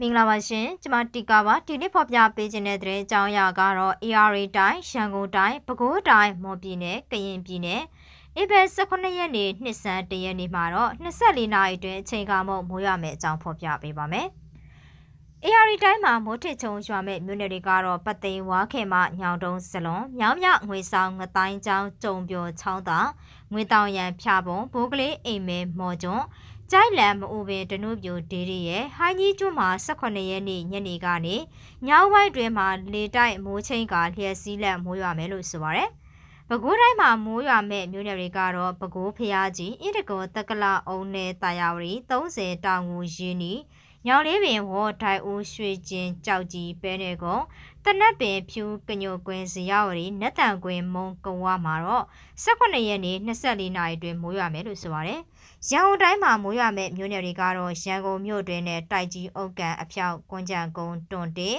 မင်္ဂလာပါရှင်ကျမတီကာပါဒီနေ့ဖော်ပြပေးခြင်းတဲ့သတင်းအကြောင်းအရာကတော့ AR တိုင်းရန်ကုန်တိုင်းပဲခူးတိုင်းမော်ပြည်နယ်ကရင်ပြည်နယ်ဧပြီ18ရက်နေ့နှစ်ဆန်းတရက်နေ့မှာတော့24နာရီအတွင်းအချိန်ကမုံမိုးရမယ်အကြောင်းဖော်ပြပေးပါမယ်။ AR တိုင်းမှာမိုးထစ်ချုံရွာမဲ့မြို့နယ်တွေကတော့ပသိမ်ဝါခဲမညောင်တုံးစလွန်မြောင်းမြငွေဆောင်ငတိုင်းချောင်းကြုံပြိုချောင်းသာငွေတောင်ရန်ဖြာပုံဘိုးကလေးအိမ်မဲမော်ကျွန်း ကြိုက်လန်မအူပင်တနုပြိုဒေရီရဲ့ဟိုင်းကြီးကျွန်းမှာ18ရက်နေ့ညနေကနေညောင်းဝိုင်းတွင်မှာလေတိုက်မိုးချင်းကလျှက်စီးလက်မိုးရွာမယ်လို့ဆိုပါရယ်။ပဲခူးတိုင်းမှာမိုးရွာမဲ့မြို့နယ်တွေကတော့ပဲခူးဖျားကြီးအင်တကောတက္ကလာအုံနယ်တာယာဝတီ30တောင်ငူရင်းနီညောင်လေးပင်ဝေါ်ထိုင်ဦးရွှေကျင်ကြောက်ကြီးပဲနေကုံ တနက်ပင်ဖြူကညိုကွင်းစရဝရီနတ်တန်ကွင်းမုံကုံဝမှာတော့18ရက်နေ့24နာရီတွင်မိုးရွာမယ်လို့ဆိုပါတယ်။ရန်ကုန်တိုင်းမှာမိုးရွာမဲ့မြို့နယ်တွေကတော့ရန်ကုန်မြို့တွင်နဲ့တိုက်ကြီးအုတ်ကန်အဖြောက်ကွန်ကြံကုန်းတွန်တေ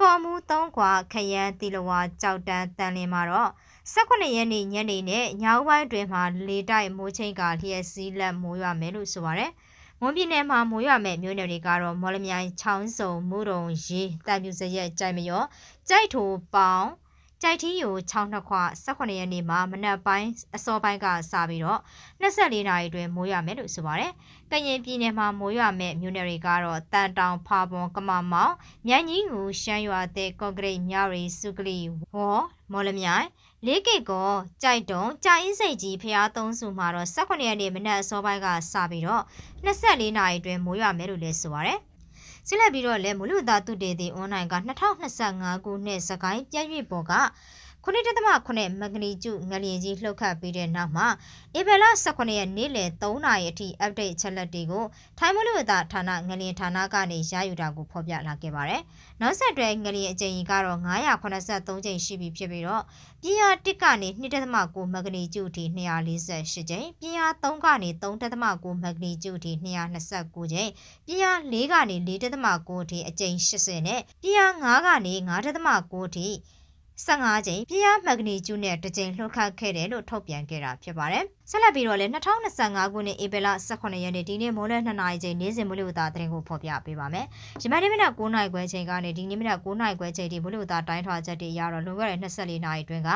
ကော်မူ3ခွာခရမ်းတီလဝါကြောက်တန်းတန်လင်းမှာတော့18ရက်နေ့ညနေနဲ့ညောင်ပိုင်းတွင်မှာလေတိုက်မိုးချိန်ကလျှက်စီးလက်မိုးရွာမယ်လို့ဆိုပါတယ်။ မွန်ပြည်နယ်မှာမိုးရွာမဲ့မြို့နယ်တွေကတော့မော်လမြိုင်ချောင်းစုံမူတုံရေးတပ်ပြူစရက်ကြိုက်မရောကြိုက်ထိုပေါင်ကြိုက်ထီးယို6နှစ်ခွ18ရက်နေ့မှာမနက်ပိုင်းအစောပိုင်းကစပြီးတော့24နာရီအတွင်းမိုးရွာမယ်လို့ဆိုပါတယ်။ကရင်ပြည်နယ်မှာမိုးရွာမဲ့မြို့နယ်တွေကတော့တန်တောင်ဖာပွန်ကမမောင်မြိုင်ကြီးငူရှမ်းရွာတဲ့ကော့ဂရိတ်မြရီစုကလီဝေါ်မော်လမြိုင် လေးကိတ်ကောကြိုက်တုံကြာအင်းစိတ်ကြီးဖျားသုံးစုမှာတော့18ရက်နေ့မနက်အစောပိုင်းကစပြီးတော့24နာရီအတွင်းမိုးရွာမယ်လို့လည်းဆိုပါရယ်ဆက်လက်ပြီးတော့လည်းမလူသားတုတေသည်အွန်လိုင်းက2025ခုနှစ်စကိုင်းပြည့်ရွေ့ပေါ်က 9.8မဂနီကျုငလျင်ကြီးလှုပ်ခတ်ပြီးတဲ့နောက်မှာဧပြီလ18ရက်နေ့လယ်3နာရီအထိ update ချက်လက်တွေကိုထိုင်းမလို့သာဌာနငလျင်ဌာနကနေရယူတာကိုဖော်ပြလာခဲ့ပါတယ်။နောက်ဆက်တွဲငလျင်အကြိမ်ကြီးကတော့983ကြိမ်ရှိပြီဖြစ်ပြီးတော့ပြင်းအား1ကနေ2.9မဂနီကျုအထိ248ကြိမ်ပြင်းအား3ကနေ3.9မဂနီကျုအထိ229ကြိမ်ပြင်းအား4ကနေ4.9အထိအကြိမ်80နဲ့ပြင်းအား5ကနေ5.9အထိ 15ကြိမ်ပြင်းအားမဂနီကျူနဲ့တစ်ကြိမ်လှုပ်ခတ်ခဲ့တယ်လို့ထုတ်ပြန်ခဲ့တာဖြစ်ပါတယ်။ဆက်လက်ပြီးတော့လည်း2025ခုနှစ်ဧပြီလ18ရက်နေ့ဒီနေ့မိုးလယ်2နာရီချိန်နေ့စဉ်မိုးလေဝသသတင်းကိုဖော်ပြပေးပါမယ်။ယမန်နေ့မနက်9နာရီခွဲချိန်ကနေဒီနေ့မနက်9နာရီခွဲချိန်ထိမိုးလေဝသတိုင်းထွာချက်တွေအရတော့လွန်ခဲ့တဲ့24နာရီအတွင်းက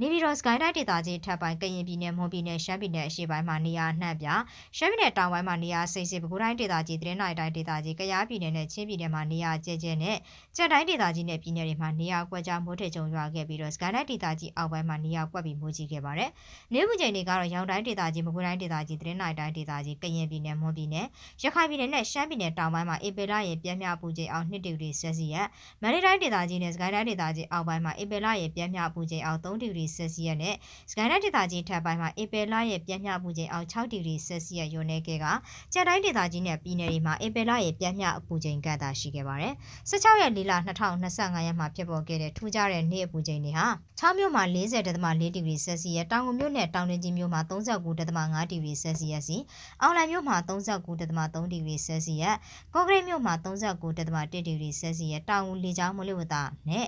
နေပြည်တော်စကိုင်းတိုင်းဒေသကြီးထပ်ပိုင်းကရင်ပြည်နယ်မွန်ပြည်နယ်ရှမ်းပြည်နယ်အရှေ့ပိုင်းမှာနေရာနှံ့ပြရှမ်းပြည်နယ်တောင်ပိုင်းမှာနေရာစိတ်စစ်ပဲခူးတိုင်းဒေသကြီးသတင်းနိုင်တိုင်းဒေသကြီးကယားပြည်နယ်နဲ့ချင်းပြည်နယ်မှာနေရာကျဲကျဲနဲ့ကြက်တိုင်းဒေသကြီးနဲ့ပြည်နယ်တွေမှာနေရာကွက်ကြားမိုးထစ်ကြုံရွာခဲ့ပြီးတော့စကိုင်းတိုင်းဒေသကြီးအောက်ပိုင်းမှာနေရာကွက်ပြီးမိုးကြီးခဲ့ပါတယ်။နေမှုချိန်တွေကတော့ရောင်တိုင်းဒေသကြီးမကွေးတိုင်းဒေသကြီးသတင်းနိုင်တိုင်းဒေသကြီးကရင်ပြည်နယ်မွန်ပြည်နယ်ရခိုင်ပြည်နယ်နဲ့ရှမ်းပြည်နယ်တောင်ပိုင်းမှာဧပြီလရဲ့ပြင်းပြပူချိန်အောင်2ဒီဂရီဆယ်စီယပ်မန္တလေးတိုင်းဒေသကြီးနဲ့စကိုင်းတိုင်းဒေသကြီးအောက်ပိုင်းမှာဧပြီလရဲ့ပြင်းပြပူချိန်အောင်3ဒီဂရီဆယ်စီယပ်နဲ့စကိုင်းတိုင်းဒေသကြီးထပ်ပိုင်းမှာဧပြီလရဲ့ပြင်းပြပူချိန်အောင်6ဒီဂရီဆယ်စီယပ်ရုံနေခဲ့ကကြက်တိုင်းဒေသကြီးနဲ့ပြည်နယ်တွေမှာဧပြီလရဲ့ပြင်းပြပူချိန်ကန့်တာရှိခဲ့ပါတယ်16ရက်4လ2025ရက်မှာဖြစ်ပေါ်ခဲ့တဲ့ထူးခြားတဲ့နေ့အပူချိန်တွေဟာ6မြို့မှာ40.4ဒီဂရီဆယ်စီယပ်တောင်ကုန်မြို့နဲ့တောင်တွင်းကြီးမြို့မှာ39.5ဒီဂရီဆယ်စီယပ်စီအောင်လံမြို့မှာ39.3ဒီဂရီဆယ်စီယပ်ကော့ကရိတ်မြို့မှာ39.1ဒီဂရီဆယ်စီယပ်တောင်ဦးလေကြောင်းမလို့ဝတာနဲ့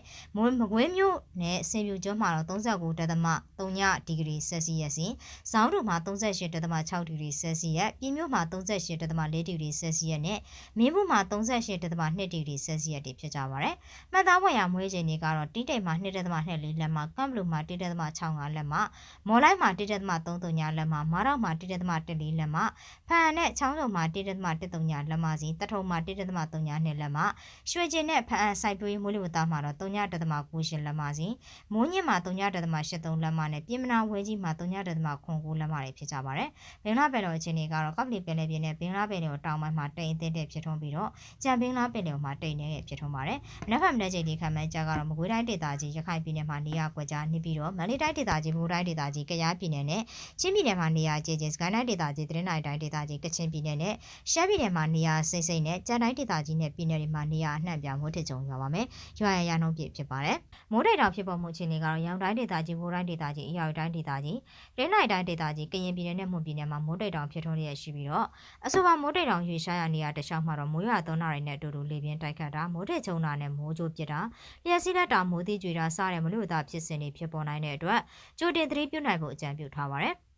မကွေးမြို့နဲ့စင်ပြူကျွန်းမှာတော့39.3ဒီဂရီဆယ်စီယပ်စီဇောင်းတို့မှာ38.6ဒီဂရီဆယ်စီယပ်ပြည်မြို့မှာ38.4ဒီဂရီဆယ်စီယပ်နဲ့မင်းဘူးမှာ38.2ဒီဂရီဆယ်စီယပ်တွေဖြစ်ကြပါတယ်မှတ်သားဖွယ်ရမွေးချိန်တွေကတော့တီးတိတ်မှာ2.2လက်မှာကမ်ဘလူမှာ1.65လက်မှာမော်လိုက်မှာ1.33လက်မှာမာရောက်မှာ1.14လက်မှာဖန်နဲ့ချောင်းစုံမှာ1.13လက်မှာစီတထုံမှာ1.32လက်မှာရွှေကျင်နဲ့ဖန်စိုက်ပွေးမိုးလေဝသမှာတော့3.98လက်မှာစီမိုးညစ်မှာ3.83လက်မှာနဲ့ပြင်မနာဝဲကြီးမှာ3.89လက်မှာတွေဖြစ်ကြပါတယ်ဘင်္ဂလားပင်လယ်အခြေအနေကတော့ကပလီပင်လယ်ပြင်နဲ့ဘင်္ဂလားပင်လယ်တောင်ပိုင်းမှာတိမ်အသင်းတဲ့ဖြစ်ထွန်းပြီးတော့ကြံဘင်္ဂလားပင်လယ်မှာတိမ်နေတဲ့ဖြစ်ထွန်းပါတယ်မနက်ဖြန်မနက်ချိန်ဒီခံမှန်းကြကတော့မကွေးတိုင်းဒေသကြီးရခိုင်ပြည်နယ်မှာနေရာကွက်ကြားနေပြီးတော့မန္တလေးတိုင်းဒေသကြီးမိုးတိုင်းဒေသကြီးကယားပြည်နယ်နဲ့ချင်းပြည်နယ်မှာနေရာကျကျစကိုင်းတိုင်းဒေသကြီးသတင်းနိုင်တိုင်းဒေသကြီးကချင်ပြည်နယ်နဲ့ရှမ်းပြည်နယ်မှာနေရာစိမ့်စိမ့်နဲ့ကြံတိုင်းဒေသကြီးနဲ့ပြည်နယ်တွေမှာနေရာအနှံ့ပြမိုးထစ်ကြုံရွာပါမယ်။ရွာရရနှုံးပြည့်ဖြစ်ပါတယ်။မိုးတိုက်တောင်ဖြစ်ပေါ်မှုအခြေအနေကတော့ရောင်တိုင်းဒေသကြီး၊ဘိုးတိုင်းဒေသကြီး၊အရာတိုင်းဒေသကြီး၊သတင်းနိုင်တိုင်းဒေသကြီး၊ကရင်ပြည်နယ်နဲ့မွန်ပြည်နယ်မှာမိုးတိုက်တောင်ဖြစ်ထွန်းလျက်ရှိပြီးတော့အဆိုပါမိုးတိုက်တောင်ရွေရှားရနေရာတခြားမှာတော့မိုးရွာသွန်းတာတွေနဲ့အတူတူလေပြင်းတိုက်ခတ်တာမိုးထစ်ကြုံတာနဲ့မိုးကြိုးပစ်တာလျှက်စီးလက်တာမိုးသီးကြွေတာစတဲ့မလို့သာဖြစ်စဉ်တွေဖြစ်ပေါ်နိုင်တဲ့အတွက်ကြိုတင်သတိပြုနိုင်ဖို့အကြံပြုထားပါတယ်။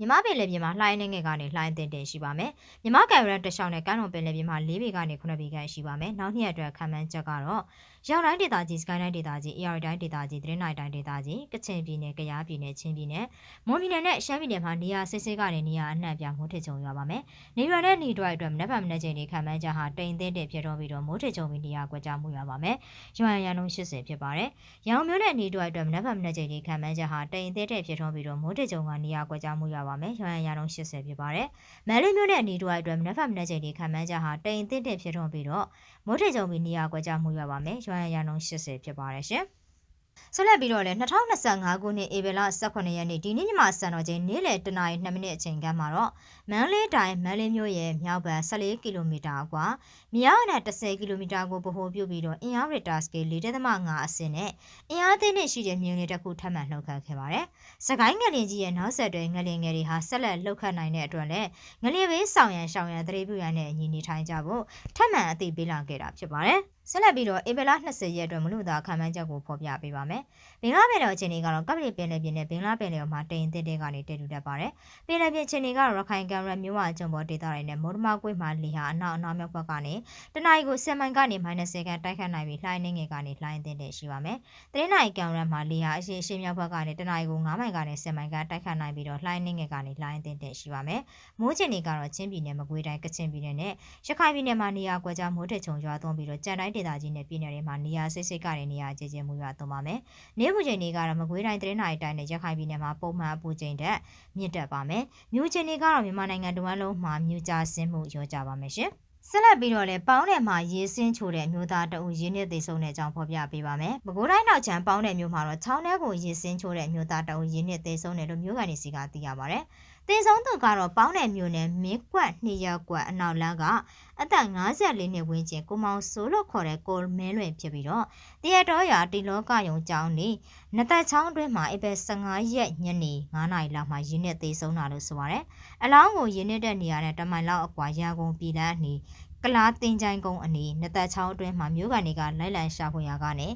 မြမပင်လယ်ပြင်မှာလှိုင်းနေငယ်ကနေလှိုင်းတင်တင်ရှိပါမယ်။မြမကံရန်တလျှောက်နဲ့ကမ်းလွန်ပင်လယ်ပြင်မှာ၄ပေကနေ9ပေခန့်ရှိပါမယ်။နောက်နှစ်အတွက်ခံမှန်းချက်ကတော့ ရောက်တိုင်းဒေသကြီးစကိုင်းတိုင်းဒေသကြီး AR တိုင်းဒေသကြီးသတင်းနိုင်တိုင်းဒေသကြီးကချင်ပြည်နယ်၊ကယားပြည်နယ်၊ချင်းပြည်နယ်၊မွန်ပြည်နယ်နဲ့ရှမ်းပြည်နယ်မှာနေရာစစ်စစ်ကနေနေရာအနှံ့ပြမိုးထစ်ချုံရွာပါမယ်။နေရွာနဲ့နေတွိုက်အတွက်မနက်ဖြန်မနက်ချိန်ဒီခံမှန်းချက်ဟာတိမ်သိမ့်တဲ့ဖြစ်တော့ပြီးတော့မိုးထစ်ချုံပြီးနေရာကွက်ကြားမှုရွာပါမယ်။ရွာရန်လုံး80ဖြစ်ပါတယ်။ရောင်မျိုးနဲ့နေတွိုက်အတွက်မနက်ဖြန်မနက်ချိန်ဒီခံမှန်းချက်ဟာတိမ်သိမ့်တဲ့ဖြစ်တော့ပြီးတော့မိုးထစ်ချုံကနေရာကွက်ကြားမှုရွာပါမယ်။ရွာရန်လုံး80ဖြစ်ပါတယ်။မန်လေးမျိုးနဲ့နေတွိုက်အတွက်မနက်ဖြန်မနက်ချိန်ဒီခံမှန်းချက်ဟာတိမ်သိမ့်တဲ့ဖြစ်တော့ပြီးတော့မိုးထစ်ချုံပြီးနေရာကွက်ကြားမှုရွာပါမယ်။ရွာရန်လုံး80ဖြစ်ပါတယ်ရှင်။ဆက်လက်ပြီးတော့လည်း2025ခုနှစ်ဧပြီလ18ရက်နေ့ဒီနေ့ညမှာစံတော်ချိန်နေ့လယ်တနာရီ2မိနစ်အချိန်ကမှတော့မန်းလေးတိုင်းမန်းလေးမြို့ရဲ့မြောက်ဘက်14ကီလိုမီတာအကွာမြောက်နဲ့10ကီလိုမီတာကိုဗဟိုပြုပြီးတော့အင်အားရတာစကေ4.5အဆင့်နဲ့အင်အားသိနဲ့ရှိတဲ့မြင်းလေးတစ်ခုထပ်မံလှုပ်ခတ်ခဲ့ပါတယ်။စကိုင်းငလင်ကြီးရဲ့နောက်ဆက်တွဲငလင်ငယ်တွေဟာဆက်လက်လှုပ်ခတ်နိုင်တဲ့အတွက်လည်းငလင်ဘေးဆောင်ရန်ရှောင်ရန်တရေပြရန်နဲ့အညီနေထိုင်ကြဖို့ထပ်မံအသိပေးလာခဲ့တာဖြစ်ပါတယ်။ ဆက်လက်ပြီးတော့ဧပြီလ20ရက်အတွက်မလို့သာခံမှန်းချက်ကိုဖော်ပြပေးပါမယ်။ဘင်္ဂလားပင်လယ်အခြေအနေကတော့ကပလီပင်လယ်ပြင်နဲ့ဘင်္ဂလားပင်လယ်မှာတိမ်တစ်တဲ့ကနေတည်ထူတတ်ပါတယ်။ပင်လယ်ပြင်အခြေအနေကတော့ရခိုင်ကံရမြို့ဝကျုံပေါ်ဒေသတွေနဲ့မော်ဒမာကွေ့မှာလေဟာအနောက်အနောက်မြောက်ဘက်ကနေတနအီကို10မိုင်ကနေ -10 ကန်တိုက်ခတ်နိုင်ပြီးလှိုင်းနေငယ်ကနေလှိုင်းတင်တဲ့ရှိပါမယ်။တရင်းနိုင်ကံရမှာလေဟာအရှေ့ရှေ့မြောက်ဘက်ကနေတနအီကို9မိုင်ကနေ10မိုင်ကန်တိုက်ခတ်နိုင်ပြီးတော့လှိုင်းနေငယ်ကနေလှိုင်းတင်တဲ့ရှိပါမယ်။မိုးချင်နေကတော့ချင်းပြည်နယ်မကွေးတိုင်းကချင်ပြည်နယ်နဲ့ရခိုင်ပြည်နယ်မှာနေရာကွက်ကြားမိုးထချုံရွာသွန်းပြီးတော့ကြံတိုင်းဒေသကြီးနဲ့ပြည်နယ်တွေမှာနေရာစိတ်စိတ်ကနေနေရာကျကျမှုရွာသွန်းပါမယ်။နေပူချိန်တွေကတော့မကွေးတိုင်းတရင်းနိုင်တိုင်းနဲ့ရခိုင်ပြည်နယ်မှာပုံမှန်အပူချိန်တက်မြင့်တက်ပါမယ်။မြူချိန်တွေကတော့မြန်မာနိုင်ငံတဝန်းလုံးမှာမြူကြဆင်းမှုရောကြပါမယ်ရှင်။ဆက်လက်ပြီးတော့လည်းပေါင်းတယ်မှာရေးစင်းချိုတဲ့မျိုးသားတအုပ်ရင်းနှစ်သိဆုံးတဲ့အကြောင်းဖော်ပြပေးပါမယ်။ပဲခူးတိုင်းနောက်ချမ်းပေါင်းတယ်မျိုးမှာတော့ချောင်းထဲကိုရေးစင်းချိုတဲ့မျိုးသားတအုပ်ရင်းနှစ်သိဆုံးတယ်လို့မျိုးကန်နေစီကသိရပါဗျ။ တင်ဆုံးသူကတော့ပေါင်းနယ်မြို့နယ်မင်းကွက်နှစ်ရက်ကွက်အနောက်လမ်းကအသက်54နှစ်ဝန်းကျင်ကိုမောင်စိုးလို့ခေါ်တဲ့ကိုမင်းလွင်ဖြစ်ပြီးတော့တရတော်ရာတီလောကယုံကျောင်းနေနသက်ချောင်းအတွင်းမှာဧပြီ15ရက်ညနေ9နာရီလောက်မှာရင်းနဲ့သေဆုံးတာလို့ဆိုပါရယ်အလောင်းကိုရင်းနေတဲ့နေရာနဲ့တမိုင်လောက်အကွာရန်ကုန်ပြည်လန်းနေ ကလားတင်ချိုင်းကုန်းအနီးနသက်ချောင်းအတွင်းမှာမြို့ကန်တွေကလိုက်လံရှာဖွေရာကနေ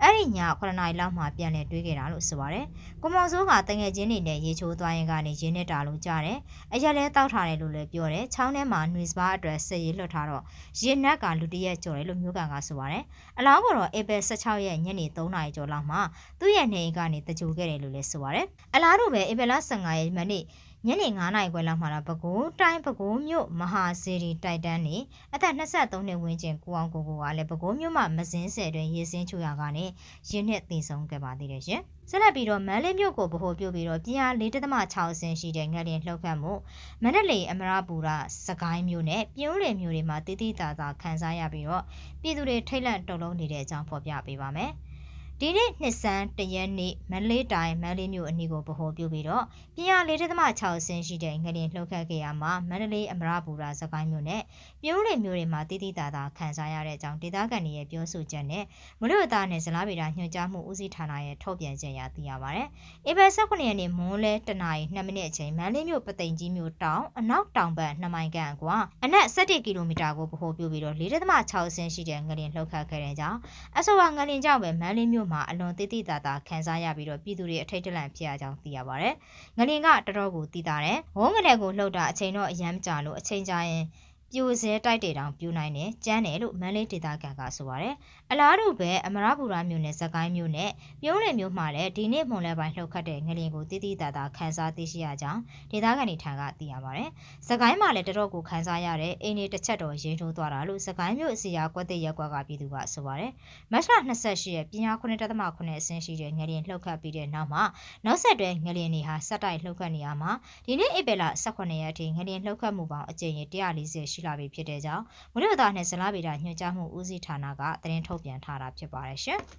အဲ့ဒီည9နာရီလောက်မှပြန်လည်တွေးခဲ့တာလို့ဆိုပါတယ်။ကိုမောင်စိုးကတငယ်ချင်းတွေနဲ့ရေချိုးသွားရင်ကနေရင်းနဲ့တာလို့ကြားတယ်။အရက်လဲတောက်ထားတယ်လို့လည်းပြောတယ်။ချောင်းထဲမှာနှွေစပါးအတွက်ဆက်ရည်လွှတ်ထားတော့ရေနက်ကလူတရက်ကြော်တယ်လို့မြို့ကန်ကဆိုပါတယ်။အလောင်းကတော့ဧပြီ16ရက်ညနေ3နာရီကျော်လောက်မှာသူ့ရဲ့နေအိမ်ကနေတကြိုခဲ့တယ်လို့လည်းဆိုပါတယ်။အလားတူပဲဧပြီလ15ရက်မနေ့ ညနေ9နာရီခွဲလောက်မှာတော့ပဲခူးတိုင်းပဲခူးမြို့မဟာစီရီတိုက်တန်းနေအသက်23နှစ်ဝန်းကျင်ကိုအောင်ကိုကိုကလည်းပဲခူးမြို့မှာမစင်းဆယ်တွင်ရေစင်းချူရာကနေရင်းနှစ်တည်ဆုံးခဲ့ပါသေးတယ်ရှင်။ဆက်လက်ပြီးတော့မန်းလေးမြို့ကိုဗဟိုပြုပြီးတော့ပြင်းအား4.6ဆင်းရှိတဲ့ငလျင်လှုပ်ခတ်မှုမန္တလေးအမရပူရစကိုင်းမြို့နဲ့ပြိုးလေမြို့တွေမှာတည်တည်တာတာခန်းစားရပြီးတော့ပြည်သူတွေထိတ်လန့်တုန်လှုပ်နေတဲ့အကြောင်းဖော်ပြပေးပါမယ်။ ဒီနေ့နှစ်ဆန်းတရက်နေ့မန္တလေးတိုင်းမန္တလေးမြို့အနီးကိုဗဟိုပြုပြီးတော့ပြင်းအား4.6ဆင်းရှိတဲ့ငလျင်လှုပ်ခတ်ခဲ့ရမှာမန္တလေးအမရပူရာစကိုင်းမြို့နဲ့ပြိုးလေမြို့တွေမှာတည်တည်တာတာခန်းစားရတဲ့အကြောင်းဒေသခံတွေရဲ့ပြောဆိုချက်နဲ့မလို့သားနဲ့ဇလားဗေဒညွှန်ကြားမှုဦးစီးဌာနရဲ့ထုတ်ပြန်ချက်အရသိရပါဗျ။ဧပြီ18ရက်နေ့မွန်းလဲတနာရီ2မိနစ်အချိန်မန္တလေးမြို့ပသိမ်ကြီးမြို့တောင်အနောက်တောင်ဘက်2မိုင်ခန့်ကွာအနက်17ကီလိုမီတာကိုဗဟိုပြုပြီးတော့4.6ဆင်းရှိတဲ့ငလျင်လှုပ်ခတ်ခဲ့တဲ့ကြောင်းအဆိုပါငလျင်ကြောင့်ပဲမန္တလေးမြို့မှာအလွန်တိတိတသာခံစားရပြီးတော့ပြည်သူတွေအထိတ်တလန့်ဖြစ်ရကြောင်းသိရပါတယ်။ငလင်ကတော်တော်ကိုသိတာတယ်။ဝုန်းငလဲကိုလှုပ်တာအချိန်တော့အရမ်းကြာလို့အချိန်ကြာရင် ပြိုစဲတိုက်တေတောင်ပြိုနိုင်တယ်ကျန်းတယ်လို့မန်းလေးဒေသခံကဆိုပါတယ်အလားတူပဲအမရပူရာမြို့နယ်ဇကိုင်းမြို့နယ်ပြုံးလည်မြို့မှာလည်းဒီနေ့မွန်လဲပိုင်းလှုပ်ခတ်တဲ့ငလျင်ကိုတိတိတသာခန်းစားသိရှိရကြောင်းဒေသခံတွေထံကသိရပါတယ်ဇကိုင်းမှာလည်းတတော်ကိုခန်းစားရတဲ့အိမ်တွေတစ်ချက်တော်ရင်းထိုးသွားတာလို့ဇကိုင်းမြို့အစီယာကွက်တဲ့ရက်ကွက်ကပြည်သူကဆိုပါတယ်မတ်လ28ရက်ပြင်အား9.9အဆင့်ရှိတဲ့ငလျင်လှုပ်ခတ်ပြီးတဲ့နောက်မှာနောက်ဆက်တွဲငလျင်တွေဟာစက်တိုက်လှုပ်ခတ်နေရမှာဒီနေ့ဧပြီလ18ရက်အထိငလျင်လှုပ်ခတ်မှုပေါင်းအကြိမ်140ရှိလာပြီဖြစ်တဲ့ကြောင်းမွေးတော်သားနဲ့ဇလားဗေဒညွှန်ကြားမှုဦးစီးဌာနကသတင်းထုတ်ပြန်ထားတာဖြစ်ပါတယ်ရှင်။